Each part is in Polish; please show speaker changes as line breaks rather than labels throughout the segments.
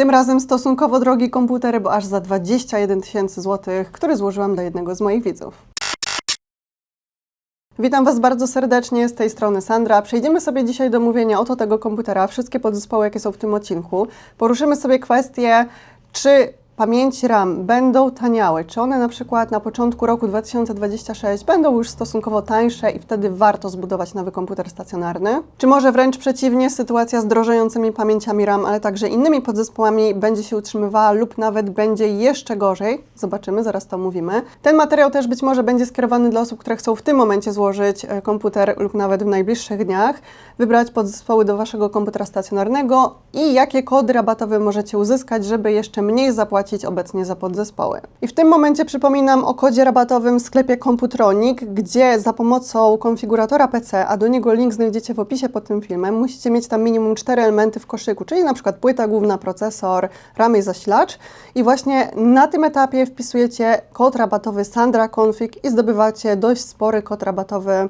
Tym razem stosunkowo drogi komputer, bo aż za 21 tysięcy złotych, który złożyłam dla jednego z moich widzów. Witam Was bardzo serdecznie, z tej strony Sandra. Przejdziemy sobie dzisiaj do mówienia oto tego komputera, wszystkie podzespoły, jakie są w tym odcinku. Poruszymy sobie kwestię, czy pamięci RAM będą taniały, czy one na przykład na początku roku 2026 będą już stosunkowo tańsze i wtedy warto zbudować nowy komputer stacjonarny, czy może wręcz przeciwnie, sytuacja z drożejącymi pamięciami RAM, ale także innymi podzespołami będzie się utrzymywała lub nawet będzie jeszcze gorzej. Zobaczymy, zaraz to mówimy. Ten materiał też być może będzie skierowany dla osób, które chcą w tym momencie złożyć e, komputer lub nawet w najbliższych dniach, wybrać podzespoły do Waszego komputera stacjonarnego i jakie kody rabatowe możecie uzyskać, żeby jeszcze mniej zapłacić obecnie za podzespoły. I w tym momencie przypominam o kodzie rabatowym w sklepie Computronic, gdzie za pomocą konfiguratora PC, a do niego link znajdziecie w opisie pod tym filmem, musicie mieć tam minimum 4 elementy w koszyku, czyli na przykład płyta główna, procesor, ramy i zasilacz. I właśnie na tym etapie wpisujecie kod rabatowy Sandra Config i zdobywacie dość spory kod rabatowy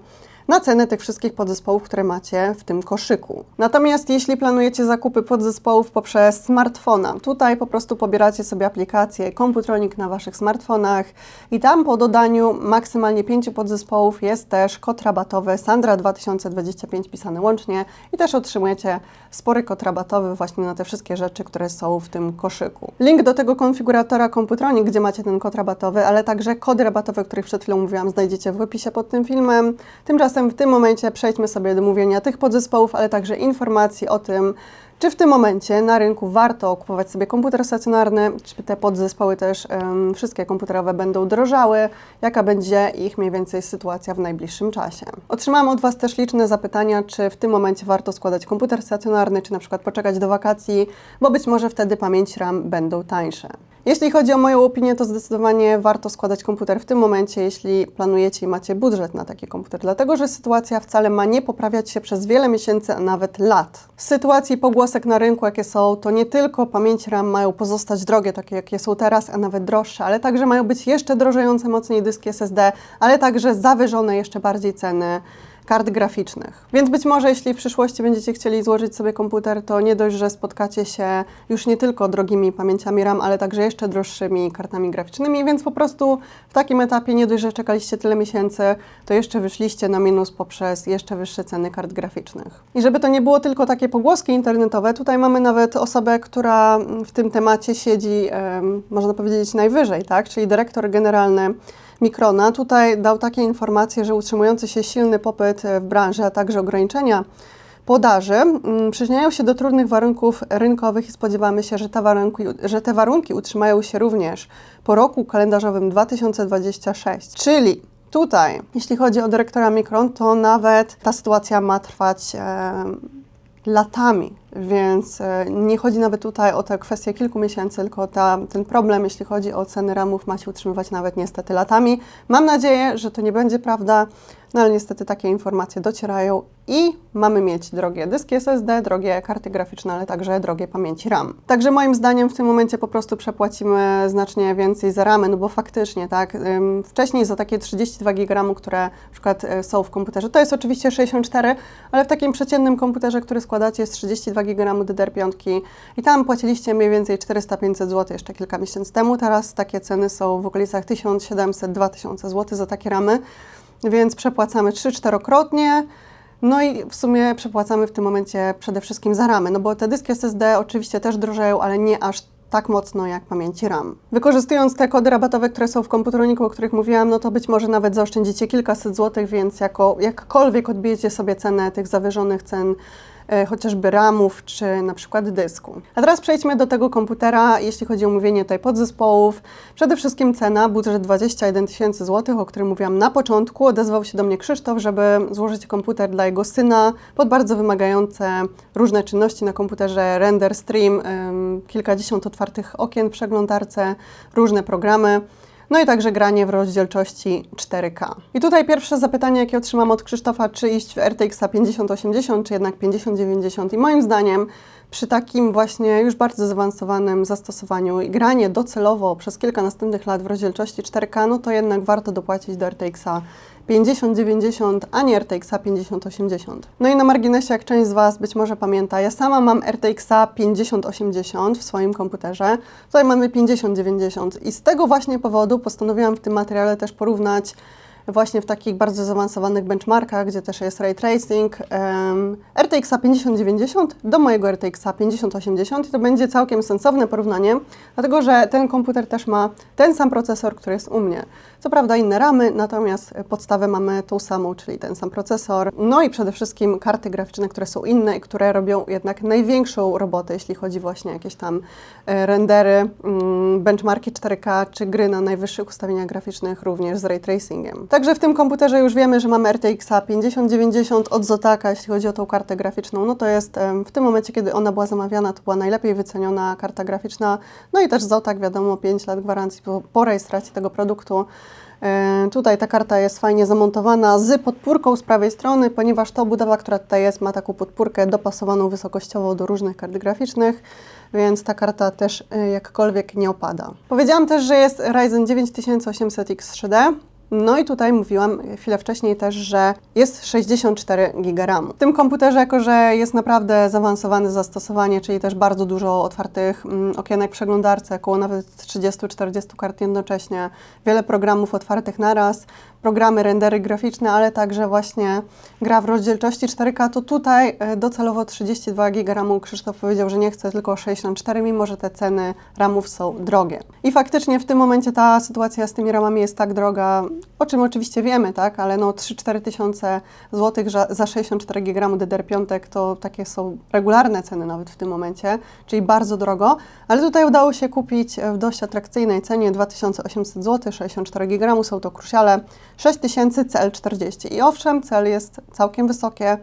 na cenę tych wszystkich podzespołów, które macie w tym koszyku. Natomiast jeśli planujecie zakupy podzespołów poprzez smartfona, tutaj po prostu pobieracie sobie aplikację Computronic na Waszych smartfonach i tam po dodaniu maksymalnie 5 podzespołów jest też kod rabatowy Sandra 2025 pisany łącznie i też otrzymujecie spory kod rabatowy właśnie na te wszystkie rzeczy, które są w tym koszyku. Link do tego konfiguratora Computronic, gdzie macie ten kod rabatowy, ale także kody rabatowe, o których przed chwilą mówiłam, znajdziecie w opisie pod tym filmem. Tymczasem w tym momencie przejdźmy sobie do mówienia tych podzespołów, ale także informacji o tym, czy w tym momencie na rynku warto kupować sobie komputer stacjonarny, czy te podzespoły też em, wszystkie komputerowe będą drożały, jaka będzie ich mniej więcej sytuacja w najbliższym czasie. Otrzymałam od Was też liczne zapytania, czy w tym momencie warto składać komputer stacjonarny, czy na przykład poczekać do wakacji, bo być może wtedy pamięć RAM będą tańsze. Jeśli chodzi o moją opinię, to zdecydowanie warto składać komputer w tym momencie, jeśli planujecie i macie budżet na taki komputer, dlatego że sytuacja wcale ma nie poprawiać się przez wiele miesięcy, a nawet lat. Z sytuacji pogłosek na rynku, jakie są, to nie tylko pamięci RAM mają pozostać drogie, takie jakie są teraz, a nawet droższe, ale także mają być jeszcze drożejące mocniej dyski SSD, ale także zawyżone jeszcze bardziej ceny kart graficznych. Więc być może jeśli w przyszłości będziecie chcieli złożyć sobie komputer, to nie dość, że spotkacie się już nie tylko drogimi pamięciami RAM, ale także jeszcze droższymi kartami graficznymi, więc po prostu w takim etapie nie dość, że czekaliście tyle miesięcy, to jeszcze wyszliście na minus poprzez jeszcze wyższe ceny kart graficznych. I żeby to nie było tylko takie pogłoski internetowe, tutaj mamy nawet osobę, która w tym temacie siedzi, można powiedzieć, najwyżej, tak? czyli dyrektor generalny Mikrona. Tutaj dał takie informacje, że utrzymujący się silny popyt w branży, a także ograniczenia podaży mm, przyczyniają się do trudnych warunków rynkowych i spodziewamy się, że te, warunki, że te warunki utrzymają się również po roku kalendarzowym 2026. Czyli tutaj, jeśli chodzi o dyrektora Mikron, to nawet ta sytuacja ma trwać e, latami, więc e, nie chodzi nawet tutaj o tę kwestię kilku miesięcy, tylko ta, ten problem, jeśli chodzi o ceny ramów, ma się utrzymywać nawet niestety latami. Mam nadzieję, że to nie będzie prawda, no ale niestety takie informacje docierają i mamy mieć drogie dyski SSD, drogie karty graficzne, ale także drogie pamięci RAM. Także moim zdaniem w tym momencie po prostu przepłacimy znacznie więcej za ramy, no bo faktycznie, tak, wcześniej za takie 32 GB, które na przykład y, są w komputerze, to jest oczywiście 64, ale w takim przeciętnym komputerze, który składacie jest 32 GB DDR5 i tam płaciliście mniej więcej 400-500 zł jeszcze kilka miesięcy temu, teraz takie ceny są w okolicach 1700-2000 zł za takie ramy, więc przepłacamy 3-4-krotnie. No i w sumie przepłacamy w tym momencie przede wszystkim za ramy, no bo te dyski SSD oczywiście też drożeją, ale nie aż tak mocno jak pamięci RAM. Wykorzystując te kody rabatowe, które są w komputeroniku, o których mówiłam, no to być może nawet zaoszczędzicie kilkaset złotych, więc jako, jakkolwiek odbijecie sobie cenę tych zawyżonych cen chociażby ramów czy na przykład dysku. A teraz przejdźmy do tego komputera, jeśli chodzi o mówienie tutaj podzespołów. Przede wszystkim cena, budżet 21 tysięcy złotych, o którym mówiłam na początku. Odezwał się do mnie Krzysztof, żeby złożyć komputer dla jego syna pod bardzo wymagające różne czynności na komputerze, render, stream, kilkadziesiąt otwartych okien w przeglądarce, różne programy. No i także granie w rozdzielczości 4K. I tutaj pierwsze zapytanie, jakie otrzymam od Krzysztofa, czy iść w RTX 5080, czy jednak 5090. I moim zdaniem przy takim właśnie już bardzo zaawansowanym zastosowaniu i granie docelowo przez kilka następnych lat w rozdzielczości 4K, no to jednak warto dopłacić do RTX-a 5090, a nie RTX-a 5080. No i na marginesie, jak część z Was być może pamięta, ja sama mam RTX-a 5080 w swoim komputerze, tutaj mamy 5090 i z tego właśnie powodu postanowiłam w tym materiale też porównać właśnie w takich bardzo zaawansowanych benchmarkach, gdzie też jest ray tracing, um, RTX 5090 do mojego RTX 5080 i to będzie całkiem sensowne porównanie, dlatego że ten komputer też ma ten sam procesor, który jest u mnie. Co prawda inne ramy, natomiast podstawę mamy tą samą, czyli ten sam procesor. No i przede wszystkim karty graficzne, które są inne i które robią jednak największą robotę, jeśli chodzi właśnie o jakieś tam e, rendery, mm, benchmarki 4K czy gry na najwyższych ustawieniach graficznych również z ray tracingiem. Także w tym komputerze już wiemy, że mamy RTX 5090 od Zotaka, jeśli chodzi o tą kartę graficzną. No to jest w tym momencie, kiedy ona była zamawiana, to była najlepiej wyceniona karta graficzna. No i też Zotak, wiadomo, 5 lat gwarancji po, po rejestracji tego produktu. E, Tutaj ta karta jest fajnie zamontowana z podpórką z prawej strony, ponieważ ta budowa, która tutaj jest, ma taką podpórkę dopasowaną wysokościowo do różnych kart graficznych, więc ta karta też e, jakkolwiek nie opada. Powiedziałam też, że jest Ryzen 9800X 3D. No i tutaj mówiłam chwilę wcześniej też, że jest 64 GB RAM. W tym komputerze, jako że jest naprawdę zaawansowane zastosowanie, czyli też bardzo dużo otwartych mm, okienek w przeglądarce, około nawet 30-40 kart jednocześnie, wiele programów otwartych naraz, programy, rendery graficzne, ale także właśnie gra w rozdzielczości 4K, to tutaj e, docelowo 32 GB RAMu Krzysztof powiedział, że nie chce tylko 64, mimo że te ceny RAMów są drogie. I faktycznie w tym momencie ta sytuacja z tymi RAMami jest tak droga, o czym oczywiście wiemy, tak, ale no 3-4 tysiące złotych za- za 64 GB DDR5 to takie są regularne ceny nawet w tym momencie, czyli bardzo drogo, ale tutaj udało się kupić w dość atrakcyjnej cenie 2800 zł, 64 GB, są to krusiale 6000 CL40 i owszem, cel jest całkiem wysokie,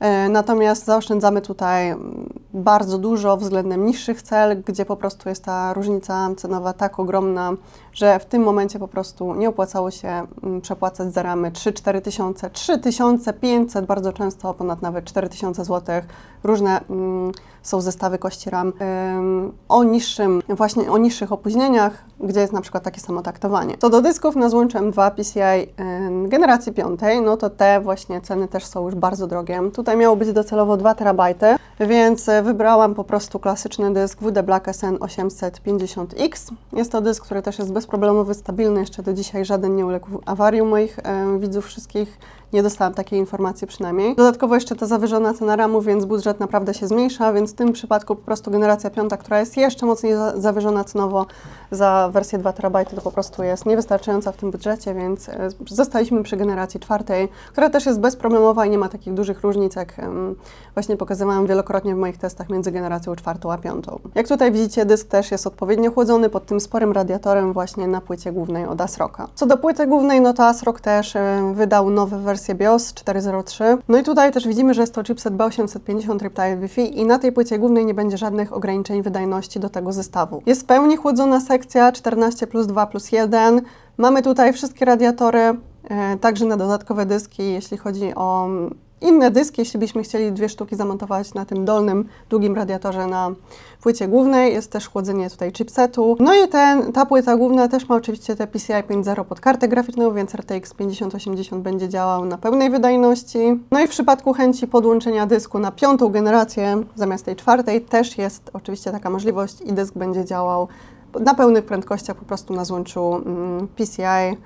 e, natomiast zaoszczędzamy tutaj mm, bardzo dużo względem niższych cel, gdzie po prostu jest ta różnica cenowa tak ogromna, że w tym momencie po prostu nie opłacało się mm, przepłacać za ramy 3-4 tysiące, 3500, bardzo często ponad nawet 4000 zł. Różne mm, są zestawy kości RAM. O niższym, właśnie o niższych opóźnieniach, gdzie jest na przykład takie samo taktowanie. Co do dysków na złączu M2 PCI generacji piątej, no to te właśnie ceny też są już bardzo drogie. Tutaj miało być docelowo 2 terabajty, więc e, wybrałam po prostu klasyczny dysk WD Black SN 850X. Jest to dysk, który też jest bezproblemowy, stabilny, jeszcze do dzisiaj żaden nie uległ awarii u moich e, widzów wszystkich. Nie dostałam takiej informacji przynajmniej. Dodatkowo jeszcze ta zawyżona cena RAMu, więc budżet naprawdę się zmniejsza, więc w tym przypadku po prostu generacja piąta, która jest jeszcze mocniej za- zawyżona cenowo za wersję 2 terabajty, to po prostu jest niewystarczająca w tym budżecie, więc e, zostaliśmy przy generacji czwartej, która też jest bezproblemowa i nie ma takich dużych różnic, jak właśnie pokazywałam wielokrotnie w moich testach między generacją czwartą a piątą. Jak tutaj widzicie, dysk też jest odpowiednio chłodzony pod tym sporym radiatorem właśnie na płycie głównej od ASRoka. Co do płyty głównej, no to ASRock też wydał nowe wersje BIOS 4.03. No i tutaj też widzimy, że jest to chipset B850 Riptide Wi-Fi i na tej płycie głównej nie będzie żadnych ograniczeń wydajności do tego zestawu. Jest w pełni chłodzona sekcja 14 plus 2 plus 1. Mamy tutaj wszystkie radiatory, e, także na dodatkowe dyski, jeśli chodzi o inne dyski, jeśli byśmy chcieli dwie sztuki zamontować na tym dolnym, długim radiatorze na płycie głównej. Jest też chłodzenie tutaj chipsetu. No i ten, ta płyta główna też ma oczywiście te PCI 5.0 pod kartę graficzną, więc RTX 5080 będzie działał na pełnej wydajności. No i w przypadku chęci podłączenia dysku na piątą generację zamiast tej czwartej też jest oczywiście taka możliwość i dysk będzie działał na pełnych prędkościach po prostu na złączu mm, PCI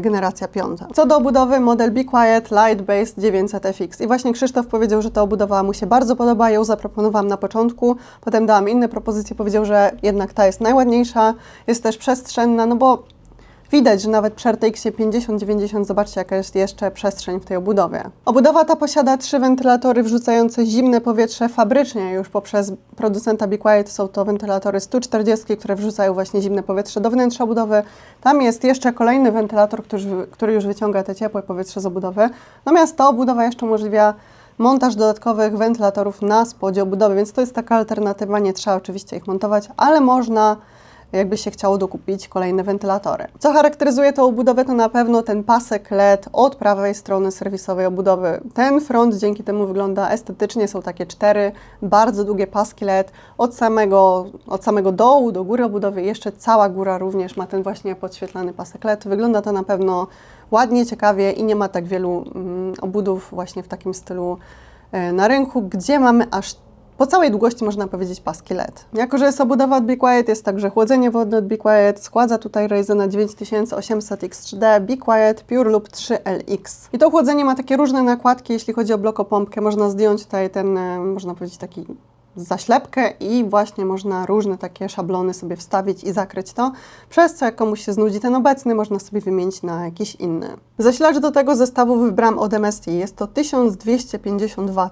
generacja piąta. Co do obudowy, model Be Quiet Light Based 900FX. I właśnie Krzysztof powiedział, że ta obudowa mu się bardzo podoba, ją zaproponowałam na początku, potem dałam inne propozycje, powiedział, że jednak ta jest najładniejsza, jest też przestrzenna, no bo Widać, że nawet przy RTX 5090 zobaczcie jaka jest jeszcze przestrzeń w tej obudowie. Obudowa ta posiada trzy wentylatory wrzucające zimne powietrze fabrycznie już poprzez producenta Be Quiet. Są to wentylatory 140, które wrzucają właśnie zimne powietrze do wnętrza obudowy. Tam jest jeszcze kolejny wentylator, który, który już wyciąga te ciepłe powietrze z obudowy. Natomiast ta obudowa jeszcze umożliwia montaż dodatkowych wentylatorów na spodzie obudowy, więc to jest taka alternatywa. Nie trzeba oczywiście ich montować, ale można jakby się chciało dokupić kolejne wentylatory. Co charakteryzuje tą obudowę, to na pewno ten pasek LED od prawej strony serwisowej obudowy. Ten front dzięki temu wygląda estetycznie, są takie cztery bardzo długie paski LED od samego, od samego dołu do góry obudowy. Jeszcze cała góra również ma ten właśnie podświetlany pasek LED. Wygląda to na pewno ładnie, ciekawie i nie ma tak wielu mm, obudów właśnie w takim stylu e, na rynku, gdzie mamy aż po całej długości można powiedzieć paski LED. Jako, że jest obudowa od Be Quiet, jest także chłodzenie wodne od Be Quiet, składza tutaj Ryzena 9800X3D, Be Quiet Pure Loop 3LX. I to chłodzenie ma takie różne nakładki, jeśli chodzi o blokopompkę, można zdjąć tutaj ten, e, można powiedzieć taki zaślepkę i właśnie można różne takie szablony sobie wstawić i zakryć to, przez co jak komuś się znudzi ten obecny, można sobie wymienić na jakiś inny. Zasilacz do tego zestawu wybrałam od MSI, jest to 1250 W,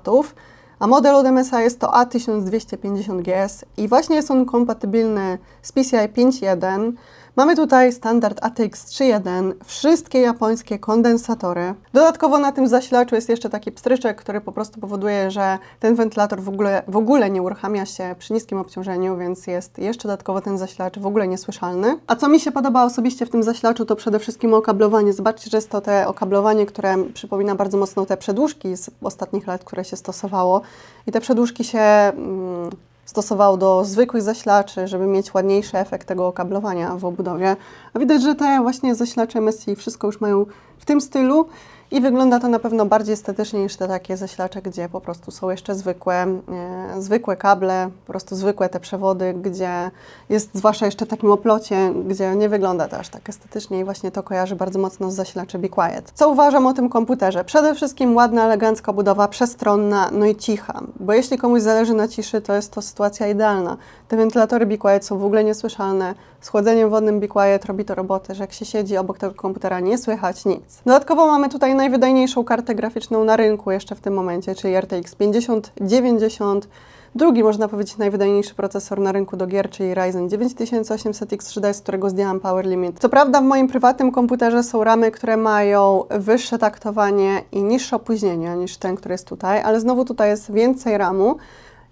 a model od MSI jest to A1250GS i właśnie jest on kompatybilny z PCI 5.1. Mamy tutaj standard ATX 3.1, wszystkie japońskie kondensatory. Dodatkowo na tym zasilaczu jest jeszcze taki pstryczek, który po prostu powoduje, że ten wentylator w ogóle, w ogóle nie uruchamia się przy niskim obciążeniu, więc jest jeszcze dodatkowo ten zasilacz w ogóle niesłyszalny. A co mi się podoba osobiście w tym zasilaczu, to przede wszystkim okablowanie. Zobaczcie, że jest to te okablowanie, które przypomina bardzo mocno te przedłużki z ostatnich lat, które się stosowało. I te przedłużki się... Mm, stosował do zwykłych zasilaczy, żeby mieć ładniejszy efekt tego okablowania w obudowie. A widać, że te właśnie zasilacze MSI wszystko już mają w tym stylu i wygląda to na pewno bardziej estetycznie niż te takie zasilacze, gdzie po prostu są jeszcze zwykłe, e, zwykłe kable, po prostu zwykłe te przewody, gdzie jest zwłaszcza jeszcze w takim oplocie, gdzie nie wygląda to aż tak estetycznie i właśnie to kojarzy bardzo mocno z zasilaczy Be Quiet. Co uważam o tym komputerze? Przede wszystkim ładna, elegancka budowa, przestronna, no i cicha, bo jeśli komuś zależy na ciszy, to jest to sytuacja idealna. Te wentylatory Be Quiet są w ogóle niesłyszalne, z chłodzeniem wodnym Be Quiet robi to robotę, że jak się siedzi obok tego komputera nie słychać nic. Dodatkowo mamy tutaj najwydajniejszą kartę graficzną na rynku jeszcze w tym momencie, czyli RTX 5090. Drugi, można powiedzieć, najwydajniejszy procesor na rynku do gier, czyli Ryzen 9800X3D, z którego zdjęłam Power Limit. Co prawda w moim prywatnym komputerze są ramy, które mają wyższe taktowanie i niższe opóźnienia niż ten, który jest tutaj, ale znowu tutaj jest więcej ramu,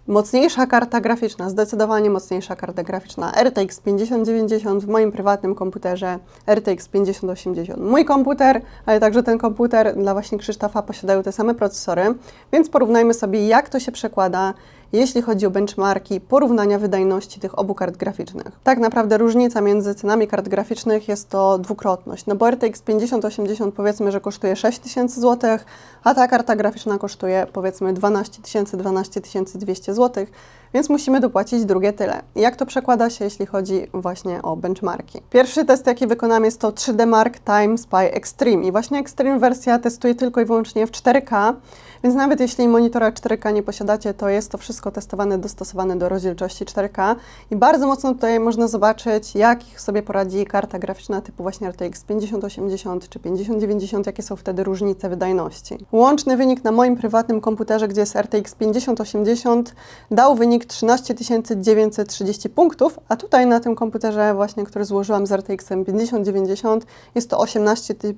Mocniejsza karta graficzna, zdecydowanie mocniejsza karta graficzna. RTX 5090 w moim prywatnym komputerze, RTX 5080. Mój komputer, ale także ten komputer dla właśnie Krzysztofa posiadają te same procesory, więc porównajmy sobie jak to się przekłada jeśli chodzi o benchmarki porównania wydajności tych obu kart graficznych. Tak naprawdę różnica między cenami kart graficznych jest to dwukrotność, no bo RTX 5080 powiedzmy, że kosztuje 6000 zł, a ta karta graficzna kosztuje powiedzmy 12 000, 12 200 zł, więc musimy dopłacić drugie tyle. Jak to przekłada się, jeśli chodzi właśnie o benchmarki? Pierwszy test, jaki wykonam, jest to 3D Mark Time Spy Extreme i właśnie Extreme wersja testuje tylko i wyłącznie w 4K, więc nawet jeśli monitora 4K nie posiadacie, to jest to wszystko testowane, dostosowane do rozdzielczości 4K i bardzo mocno tutaj można zobaczyć, jak sobie poradzi karta graficzna typu właśnie RTX 5080 czy 5090, jakie są wtedy różnice wydajności. Łączny wynik na moim prywatnym komputerze, gdzie jest RTX 5080, dał wynik 13 930 punktów, a tutaj na tym komputerze właśnie, który złożyłam z RTX 5090, jest to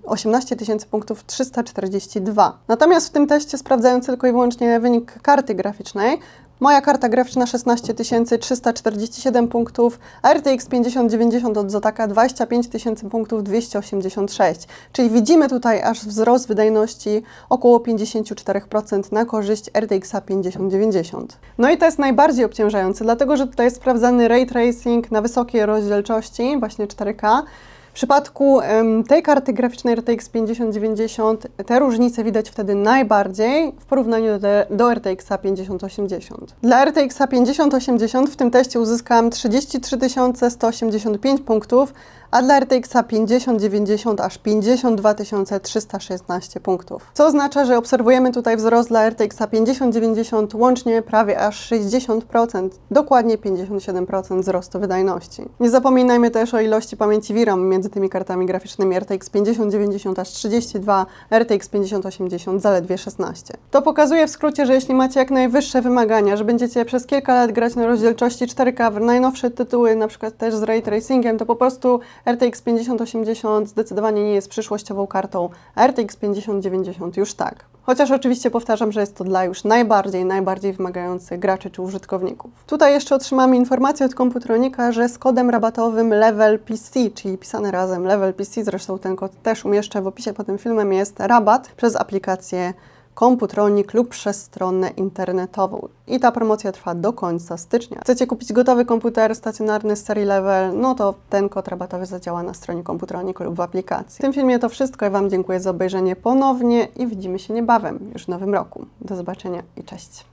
18 tysięcy punktów 342. Natomiast w tym teście sprawdzając tylko i wyłącznie wynik karty graficznej, Moja karta graficzna 16 347 punktów, a RTX 5090 od Zotaka 25 tysięcy punktów 286. Czyli widzimy tutaj aż wzrost wydajności około 54% na korzyść RTX 5090. No i to jest najbardziej obciążające, dlatego że tutaj jest sprawdzany ray tracing na wysokiej rozdzielczości, właśnie 4K. W przypadku tej karty graficznej RTX 5090 te różnice widać wtedy najbardziej w porównaniu do, do RTX 5080. Dla RTX 5080 w tym teście uzyskałam 33 185 punktów, a dla RTX 5090 aż 52 316 punktów. Co oznacza, że obserwujemy tutaj wzrost dla RTX 5090 łącznie prawie aż 60%, dokładnie 57% wzrostu wydajności. Nie zapominajmy też o ilości pamięci VRAM między tymi kartami graficznymi RTX 5090 aż 32, RTX 5080 zaledwie 16. To pokazuje w skrócie, że jeśli macie jak najwyższe wymagania, że będziecie przez kilka lat grać na rozdzielczości 4K w najnowsze tytuły, na przykład też z ray tracingiem, to po prostu RTX 5080 zdecydowanie nie jest przyszłościową kartą, a RTX 5090 już tak. Chociaż oczywiście powtarzam, że jest to dla już najbardziej, najbardziej wymagających graczy czy użytkowników. Tutaj jeszcze otrzymamy informację od komputronika, że z kodem rabatowym Level PC, czyli pisane razem Level PC, zresztą ten kod też umieszczę w opisie pod tym filmem, jest rabat przez aplikację Komputronik lub przez stronę internetową. I ta promocja trwa do końca stycznia. Chcecie kupić gotowy komputer stacjonarny z serii Level, no to ten kod rabatowy zadziała na stronie Komputronik lub w aplikacji. W tym filmie to wszystko. Ja Wam dziękuję za obejrzenie ponownie i widzimy się niebawem, już w nowym roku. Do zobaczenia i cześć.